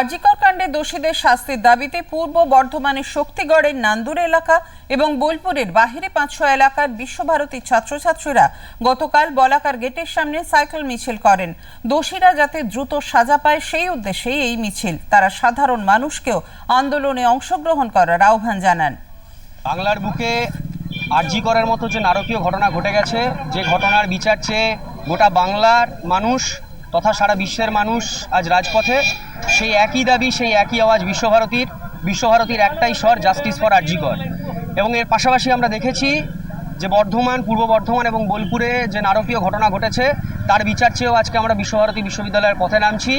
আরজিকর কাণ্ডে দোষীদের শাস্তির দাবিতে পূর্ব বর্ধমানের শক্তিগড়ের নান্দুর এলাকা এবং বোলপুরের বাহিরে পাঁচশো এলাকার বিশ্বভারতীর ছাত্রছাত্রীরা গতকাল বলাকার গেটের সামনে সাইকেল মিছিল করেন। দোষীরা যাতে দ্রুত সাজা পায় সেই উদ্দেশ্যেই এই মিছিল। তারা সাধারণ মানুষকেও আন্দোলনে অংশগ্রহণ করার আহ্বান জানান। বাংলার বুকে আরজি করার মতো যে নারকীয় ঘটনা ঘটে গেছে, যে ঘটনার বিচার চেয়ে গোটা বাংলার মানুষ তথা সারা বিশ্বের মানুষ আজ রাজপথে। সেই একই দাবি, সেই একই আওয়াজ বিশ্বভারতীর বিশ্বভারতীর একটাই স্বর জাস্টিস ফর আরজিকর এবং এর পাশাপাশি আমরা দেখেছি যে বর্ধমান, পূর্ব বর্ধমান এবং বোলপুরে যে নারকীয় ঘটনা ঘটেছে, তার বিচার চেয়েও আজকে আমরা বিশ্বভারতী বিশ্ববিদ্যালয়ের পথে নামছি।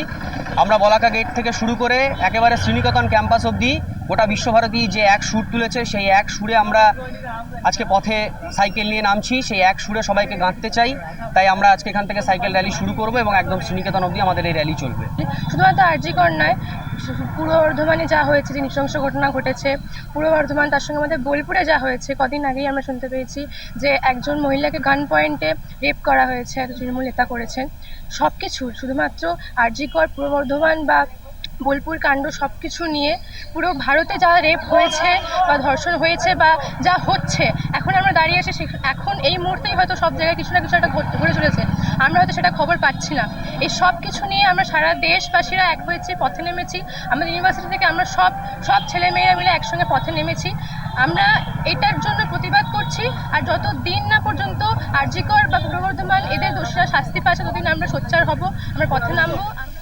আমরা বলাকা গেট থেকে শুরু করে একেবারে শ্রীনিকেতন ক্যাম্পাস অবধি গোটা বিশ্বভারতী যে এক সুর তুলেছে, সেই এক সুরে আমরা আজকে পথে সাইকেল নিয়ে নামছি। সেই এক সুরে সবাইকে গাঁথতে চাই। তাই আমরা আজকে এখান থেকে সাইকেল র্যালি শুরু করব এবং একদম শ্রীনিকেতন অবধি আমাদের এই র্যালি চলবে। শুধুমাত্র আরজিকর নয়, পূর্ব বর্ধমানে যা হয়েছে, যে নৃশংস ঘটনা ঘটেছে, পূর্ব বর্ধমান, তার সঙ্গে আমাদের বোলপুরে যা হয়েছে, কদিন আগেই আমরা শুনতে পেয়েছি যে একজন মহিলাকে গান পয়েন্টে রেপ করা হয়েছে তৃণমূল নেতা করেছেন। সব কিছু শুধুমাত্র আরজিকর পূর্ব বর্ধমান বা বোলপুর কাণ্ড সব কিছু নিয়ে পুরো ভারতে যা রেপ হয়েছে বা ধর্ষণ হয়েছে বা যা হচ্ছে, এখন আমরা দাঁড়িয়ে আছি এখন এই মুহূর্তেই হয়তো সব জায়গায় কিছু না কিছু একটা ঘুরে চলেছে। আমরা হয়তো সেটা খবর পাচ্ছি না। এই সব কিছু নিয়ে আমরা সারা দেশবাসীরা এক হয়েছি, পথে নেমেছি। আমাদের ইউনিভার্সিটি থেকে আমরা সব সব ছেলে মেয়েরা মিলে একসঙ্গে পথে নেমেছি। আমরা এটার জন্য প্রতিবাদ করছি, আর যত দিন না পর্যন্ত আরজিকর বা পূর্ব বর্ধমান এদের দোষীরা শাস্তি পাচ্ছে ততদিন আমরা সোচ্চার হব, আমরা পথে নামবো।